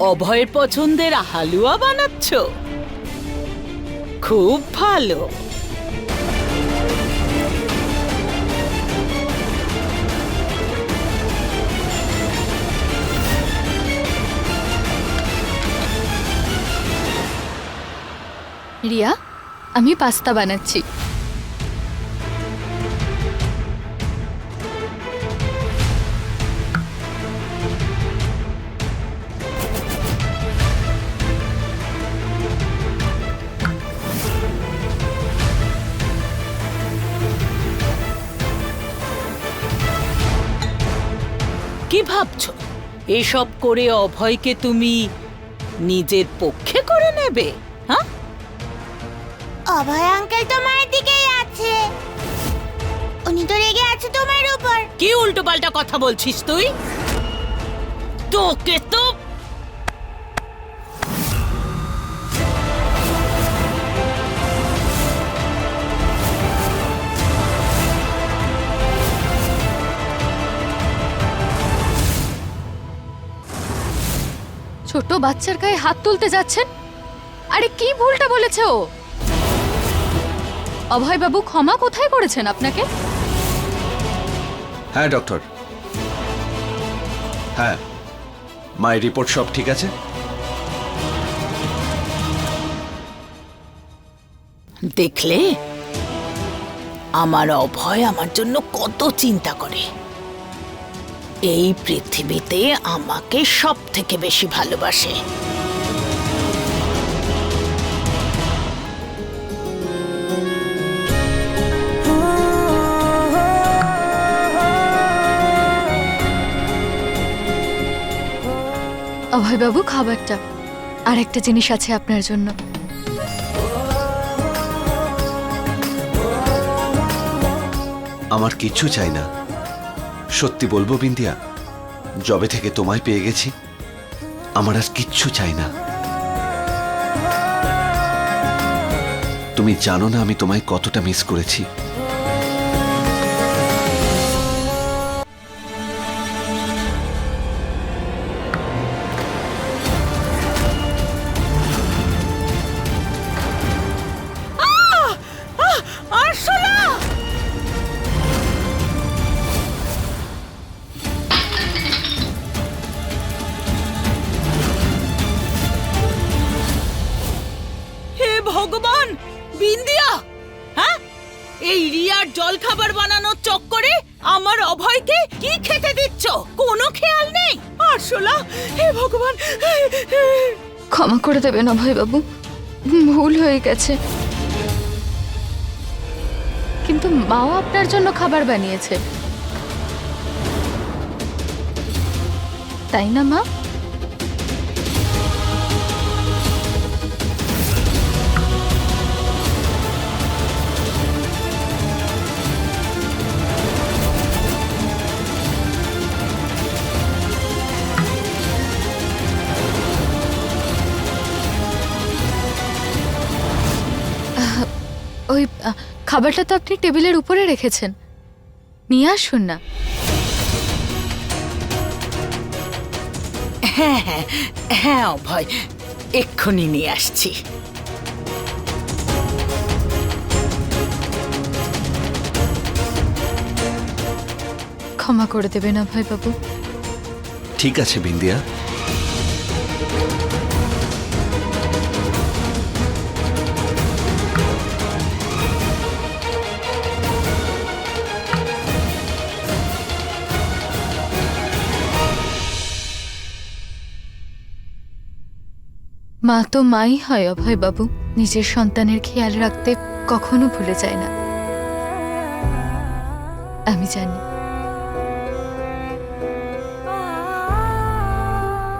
অভয়ের পছন্দের হালুয়া বানাচ্ছ? খুব ভালো। রিয়া আমি পাস্তা বানাচ্ছি। ভাবছ? এসব করে অভয়কে তুমি নিজের পক্ষে করে নেবে হ্যাঁ? অভয় আঙ্কেল তোমার দিকেই আছে। উনি তো রেগে আছে তোমার উপর। কি উল্টো পাল্টা কথা বলছিস তুই? তোকে তো ছোট বাচ্চার গায়ে হাত তুলতে যাচ্ছেন? আরে কি ভুলটা বলেছে ও? অভয় বাবু ক্ষমা কোথায় করেছেন আপনাকে? হ্যাঁ ডক্টর। হ্যাঁ মায়ের রিপোর্ট সব ঠিক আছে? দেখলে? আমার অভয় আমার জন্য কত চিন্তা করে। এই পৃথিবীতে আমাকে সব থেকে বেশি ভালোবাসে। অভয় বাবু খাবারটা আর একটা জিনিস আছে আপনার জন্য। আমার কিচ্ছু চাই না। সত্যি বলব বিন্দিয়া জবে থেকে তোমায় পেয়ে গেছি, আমার আর কিচ্ছু চাই না। তুমি জানো না আমি তোমায় কতটা মিস করেছি। করে দেবেন অভয় বাবু ভুল হয়ে গেছে। কিন্তু মাও আপনার জন্য খাবার বানিয়েছে। তাই না, মা? খাবারটা তো আপনি টেবিলের উপরে রেখেছেন। নিয়ে আসুন না। হ্যাঁ হ্যাঁ হ্যাঁ অভয় এক্ষুনি নিয়ে আসছি। ক্ষমা করে দেবেন অভয় বাবু ঠিক আছে বিন্দিয়া। মা তো মাই হয় অভয় বাবু। নিজের সন্তানের খেয়াল রাখতে কখনো ভুলে যায় না। আমি জানি।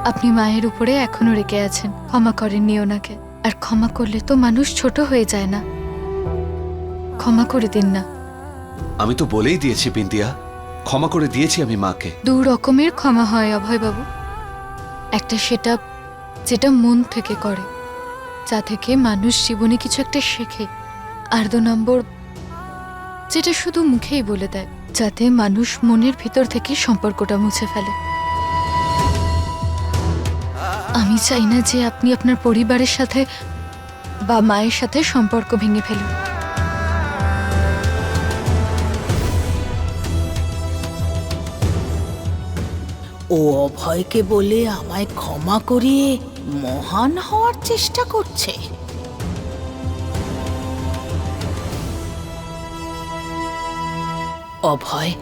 আপনি মায়ের উপরে এখনও রেগে আছেন। ক্ষমা করেননি ওনাকে। আর ক্ষমা করলে তো মানুষ ছোট হয়ে যায় না। ক্ষমা করে দিন না। আমি তো বলেই দিয়েছি বিন্দিয়া ক্ষমা করে দিয়েছি আমি মাকে। দু রকমের ক্ষমা হয় অভয়বাবু একটা সেটা যেটা মন থেকে করে, যা থেকে মানুষ জীবনে কিছু একটা শেখে। আর দু নম্বর, যেটা শুধু মুখেই বলে দেয়, যাতে মানুষ মনের ভিতর থেকে সম্পর্কটা মুছে ফেলে। আমি চাই না যে আপনি আপনার পরিবারের সাথে বা মায়ের সাথে সম্পর্ক ভেঙে ফেলুন। ও অভয়কে বলে আমায় ক্ষমা করিয়ে মহান হওয়ার চেষ্টা করছে। অভয়।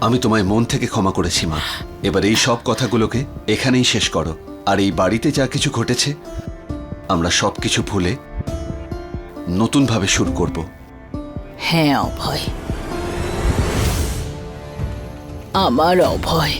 আমি তোমায় মন থেকে ক্ষমা করেছি মা। এবার এই সব কথাগুলোকে এখানেই শেষ করো। আর এই বাড়িতে যা কিছু ঘটেছে আমরা সব কিছু ভুলে নতুনভাবে শুরু করব। হ্যাঁ অভয়। আমার অভয়।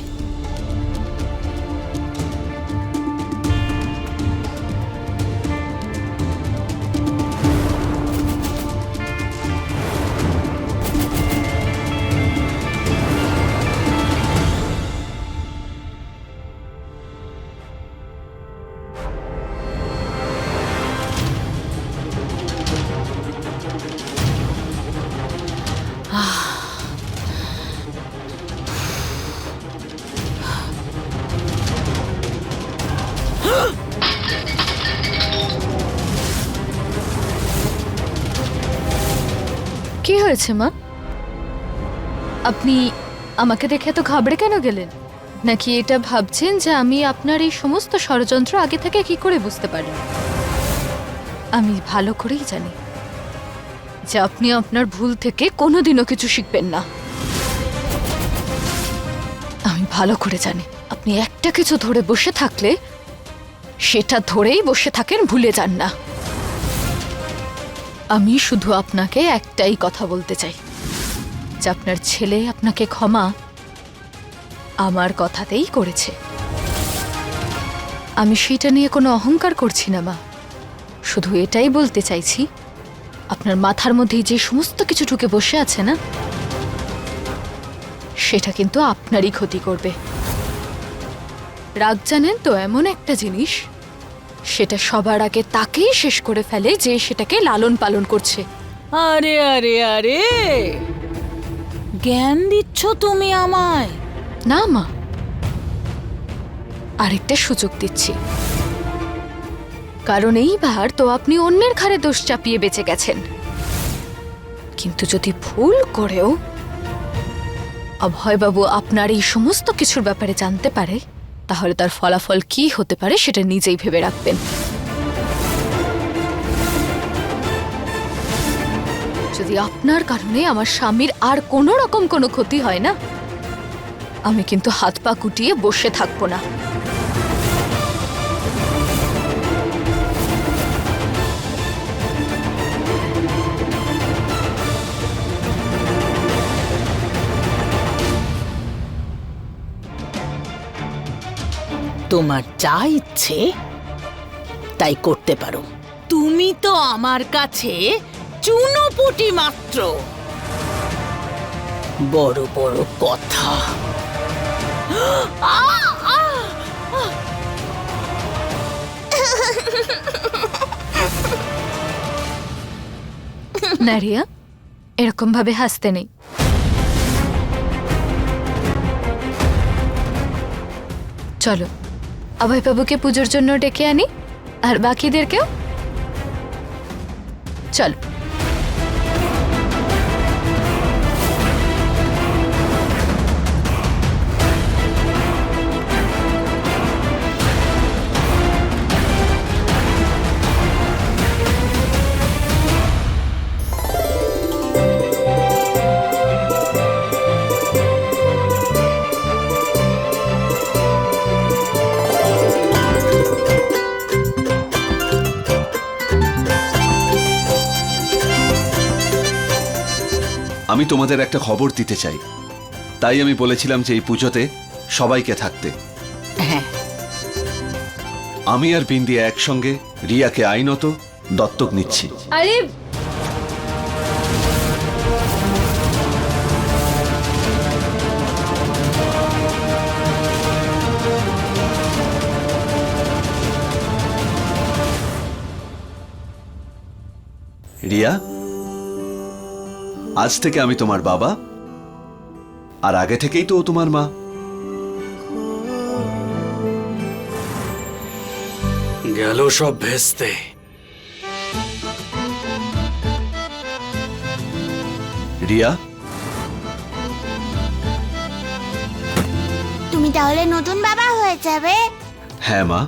হয়েছে মা? আপনি আমাকে দেখে এত ঘাবড়ে কেন গেলেন? নাকি এটা ভাবছেন যে আমি আপনার এই সমস্ত ষড়যন্ত্র আগে থেকে কি করে বুঝতে পারি? আমি ভালো করেই জানি যে আপনি আপনার ভুল থেকে কোনোদিনও কিছু শিখবেন না। আমি ভালো করে জানি। আপনি একটা কিছু ধরে বসে থাকলে, সেটা ধরেই বসে থাকেন, ভুলে যান না। আমি শুধু আপনাকে একটাই কথা বলতে চাই। যে আপনার ছেলে আপনাকে ক্ষমা আমার কথাতেই করেছে। আমি সেটা নিয়ে কোনো অহংকার করছি না, মা। শুধু এটাই বলতে চাইছি, আপনার মাথার মধ্যেই যে সমস্ত কিছু ঢুকে বসে আছে, না? সেটা কিন্তু আপনারই ক্ষতি করবে। রাগ জানেন তো এমন একটা জিনিস? সেটা সবার আগে তাকেই শেষ করে ফেলে যে সেটাকে লালন পালন করছে। আরে আরে আরে! জ্ঞান দিচ্ছ তুমি আমায়। না মা। আরেকটা সুযোগ দিচ্ছি। কারণ এইবার তো আপনি অন্যের ঘাড়ে দোষ চাপিয়ে বেঁচে গেছেন। কিন্তু যদি ভুল করেও অভয়বাবু আপনার এই সমস্ত কিছুর ব্যাপারে জানতে পারে তাহলে তার ফলাফল কি হতে পারে সেটা নিজেই ভেবে রাখবেন। যদি আপনার কারণে আমার স্বামীর আর কোনো রকম কোনো ক্ষতি হয় না, আমি কিন্তু হাত পা কুটিয়ে বসে থাকব না। তোমার যা ইচ্ছে, তাই করতে পারো। তুমি তো আমার কাছে চুনোপুটি মাত্র। বড় বড় কথা। নারিয়া, এরকম ভাবে হাসতে নেই। চলো। অভয়বাবুকে পুজোর জন্য ডেকে আনি আর বাকিদেরকেও? চলো। আমি তোমাদের একটা খবর দিতে চাই। তাই আমি বলেছিলাম যে এই পুজোতে সবাইকে থাকতে। হ্যাঁ। আমি আর বিন্দিয়া একসঙ্গে রিয়াকে আইনত দত্তক নিচ্ছি। আরে রিয়া? আজ থেকে আমি তোমার বাবা। আর আগে থেকেই তো ও তোমার মা। গেল সব ভেস্তে। রিয়া? তুমি তাহলে নতুন বাবা হয়ে যাবে। হ্যাঁ মা।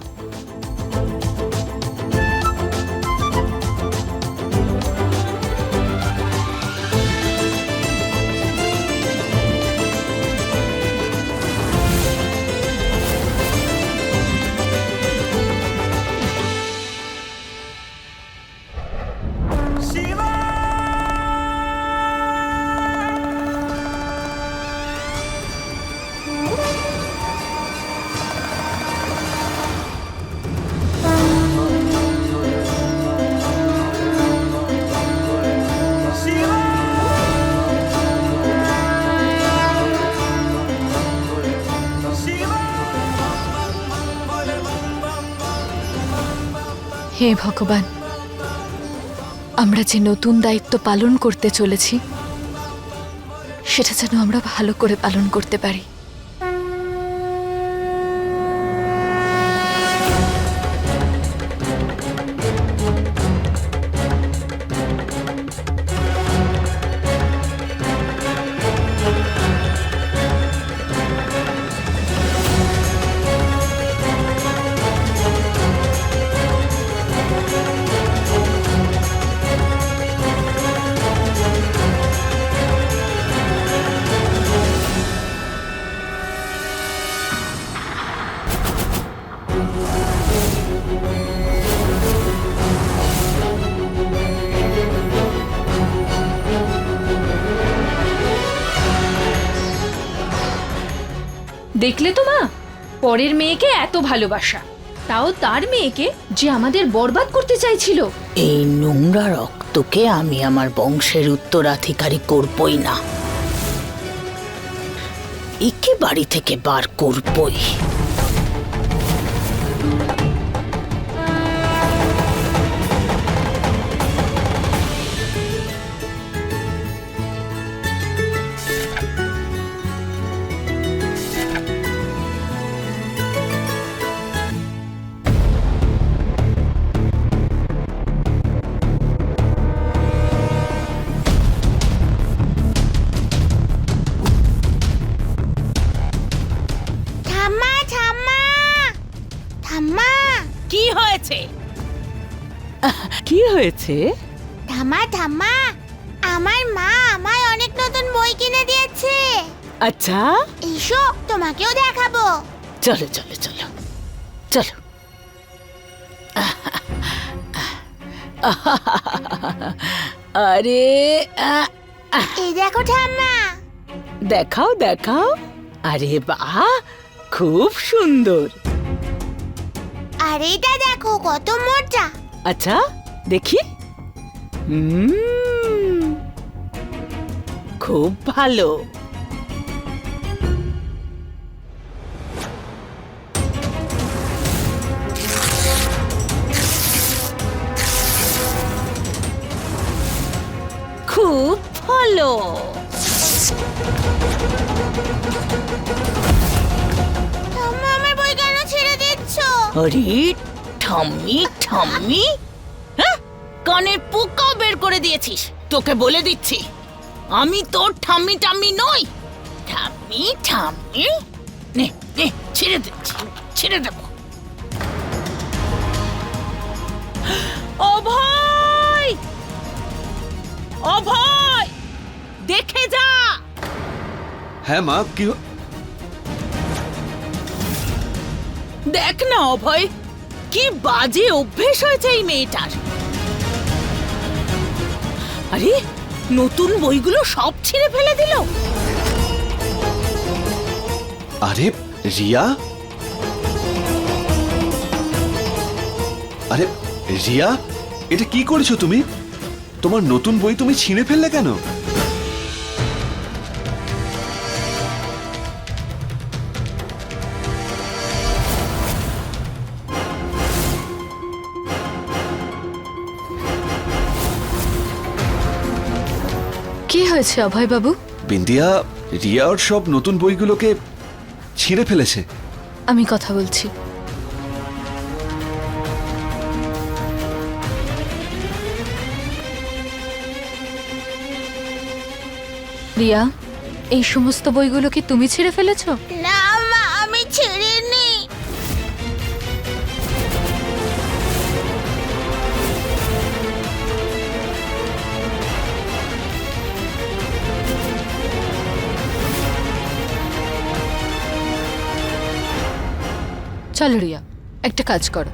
ভগবান, আমরা যে নতুন দায়িত্ব পালন করতে চলেছি, সেটা যেন আমরা ভালো করে পালন করতে পারি। দেখলে তো মা? পরের মেয়েকে এত ভালোবাসা। তাও তার মেয়েকে যে আমাদের বরবাদ করতে চাইছিল। এই নোংরা রক্তকে আমি আমার বংশের উত্তরাধিকারী করবই না। একে বাড়ি থেকে বার করবই। কি হয়েছে? ঠাম্মা ঠাম্মা আমার মা আমায় অনেক নতুন বই কিনে দিয়েছে। আচ্ছা? এসো তোমাকেও দেখাবো। চলো চলো চলো। চলো। আরে এই দেখো ঠাম্মা। দেখাও দেখাও। আরে বাহ খুব সুন্দর। আর এইটা দেখো কত মোটা আচ্ছা? দেখি। খুব ভালো। খুব ভালো। আমার বই কেন ছেড়ে দিচ্ছ? আরে ঠাম্মি ঠাম্মি। কানের পোকাও বের করে দিয়েছিস। তোকে বলে দিচ্ছি আমি তোর ঠাম্মি টাম্মি নই। ঠাম্মি ঠাম্মি? নে নে ছেড়ে দে ছেড়ে দেব অভয় অভয় দেখে যা! হ্যাঁ মা কি দেখ না অভয় কি বাজে অভ্যেস হয়েছে এই মেয়েটার। আরে, নতুন বইগুলো সব ছিঁড়ে ফেলে দিল। আরে, রিয়া? আরে, রিয়া, এটা কি করেছ তুমি? তোমার নতুন বই তুমি ছিঁড়ে ফেললে কেন? হয়েছে অভয়বাবু? বিন্দিয়া রিয়ার সব নতুন বইগুলোকে ছিঁড়ে ফেলেছে। আমি কথা বলছি। রিয়া এই সমস্ত বইগুলো কি তুমি ছিঁড়ে ফেলেছো? চলো রিয়া, একটা কাজ করো।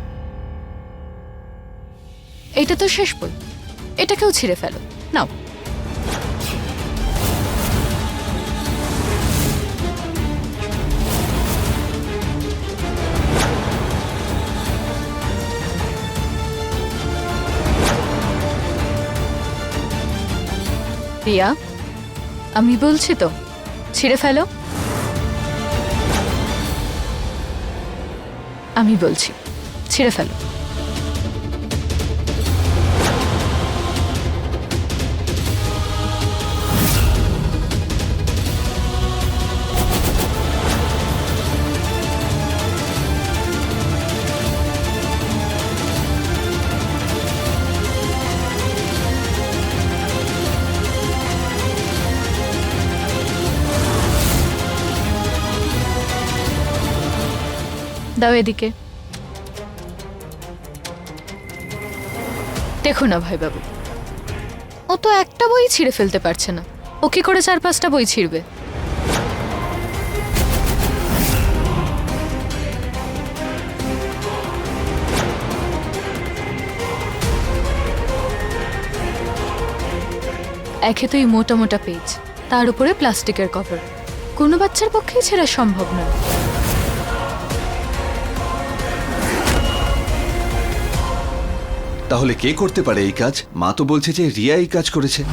এইটা তো শেষ বই। এটাকেও ছিঁড়ে ফেলো। নাও। রিয়া, আমি বলছি তো, ছিঁড়ে ফেলো? আমি বলছি ছিঁড়ে ফেলো। দাও এদিকে। দেখো না ভাই বাবু ও তো একটা বই ছিঁড়ে ফেলতে পারছে না। ও কি করে চার পাঁচটা বই ছিঁড়বে? একে তো এই মোটা মোটা পেজ, তার উপরে প্লাস্টিকের কভার। কোনো বাচ্চার পক্ষেই ছেঁড়া সম্ভব নয়। তাহলে কে করতে পারে এই কাজ? মা তো বলছে যে রিয়া এই কাজ করেছে।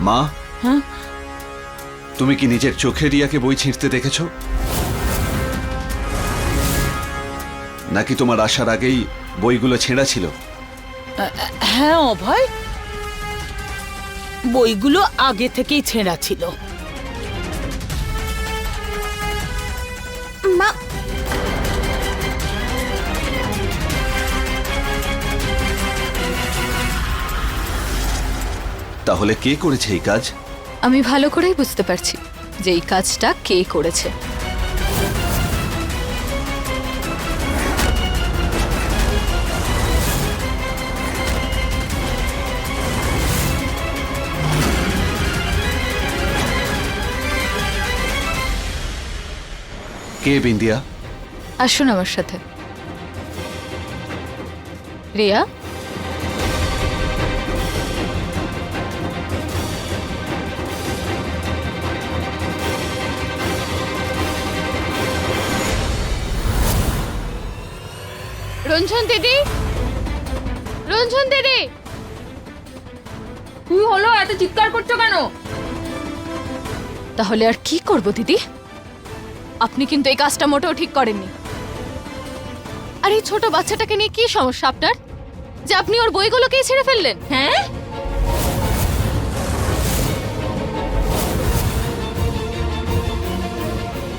মা? হ্যাঁ? তুমি কি নিজের চোখে রিয়াকে বই ছিঁড়তে দেখেছ? নাকি তোমার আসার আগেই বইগুলো ছেঁড়া ছিল? হ্যাঁ অভয়। বইগুলো আগে থেকেই ছেঁড়া ছিল। তাহলে কে করেছে এই কাজ? আমি ভালো করেই বুঝতে পারছি যে এই কাজটা কে করেছে। কে বিন্দিয়া? আসুন আমার সাথে। রিয়া? রঞ্জন দিদি? রঞ্জন দিদি? কি হলো এত চিৎকার করছ কেন? তাহলে আর কি করব দিদি? আপনি কিন্তু এই কাজটা মোটেও ঠিক করেননি। আর এই ছোট বাচ্চাটাকে নিয়ে কি সমস্যা আপনার? যে আপনি ওর বইগুলোকেই ছেড়ে ফেললেন। হ্যাঁ?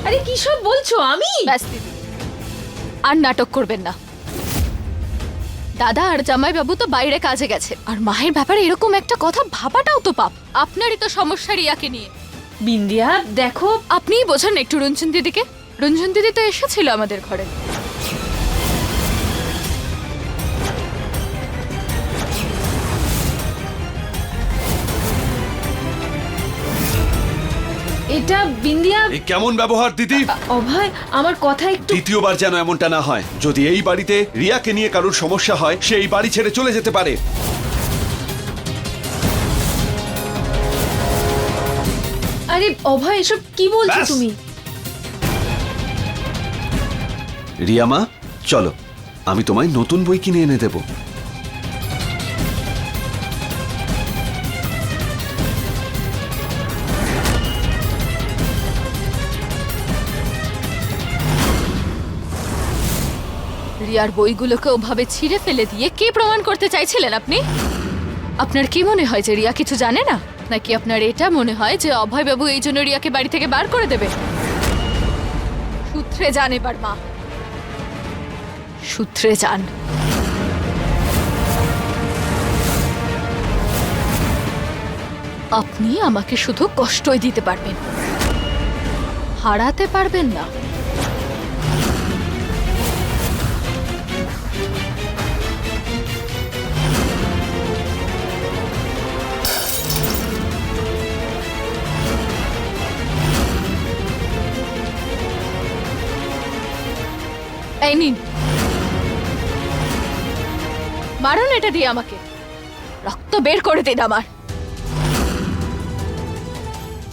আরে কি সব বলছো, আমি? আর নাটক করবেন না। দাদা আর জামাইবাবু তো বাইরে কাজে গেছে। আর মায়ের ব্যাপারে এরকম একটা কথা ভাবাটাও তো পাপ। আপনারই তো সমস্যা রিয়াকে নিয়ে। বিন্দিয়া দেখো। আপনিই বোঝান একটু রঞ্জন দিদিকে। রঞ্জন দিদি তো এসেছিল আমাদের ঘরে। এটা বিন্দিয়া কেমন ব্যবহার দিদি? অভয় আমার কথা একটু দ্বিতীয়বার যেন এমনটা না হয়। যদি এই বাড়িতে রিয়াকে নিয়ে কারোর সমস্যা হয় সে এই বাড়ি ছেড়ে চলে যেতে পারে। আরে অভয় এসব কি বলছো ব্যাস। তুমি? রিয়া মা চলো। আমি তোমায় নতুন বই কিনে এনে দেব। রিয়ার বইগুলোকে ওভাবে ছিঁড়ে ফেলে দিয়ে কি প্রমাণ করতে চাইছিলেন আপনি? আপনার কি মনে হয় যে রিয়া কিছু জানে না? নাকি আপনার এটা মনে হয় যে অভয়বাবু এই জন্য রিয়াকে বাড়ি থেকে বার করে দেবে? সূত্রে যান এবার, মা। সূত্রে যান। আপনি আমাকে শুধু কষ্টই দিতে পারবেন। হারাতে পারবেন না। এই নিন। মারুন এটা দিয়ে আমাকে। রক্ত বের করে দিন আমার।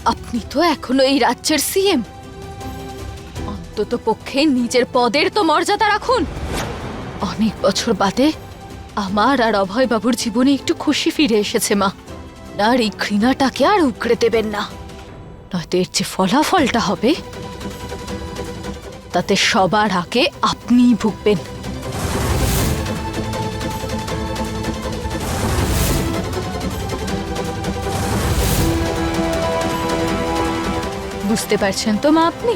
আপনি তো এখনও এই রাজ্যের সিএম। অন্তত পক্ষে নিজের পদের তো মর্যাদা রাখুন। অনেক বছর বাদে আমার আর অভয় বাবুর জীবনে একটু খুশি ফিরে এসেছে মা। আর এই ঘৃণাটাকে আর উগড়ে দেবেন না। নয়তো এর যে ফলাফলটা হবে তাতে সবার আগে আপনিই ভুগবেন। বুঝতে পারছেন তো মা আপনি?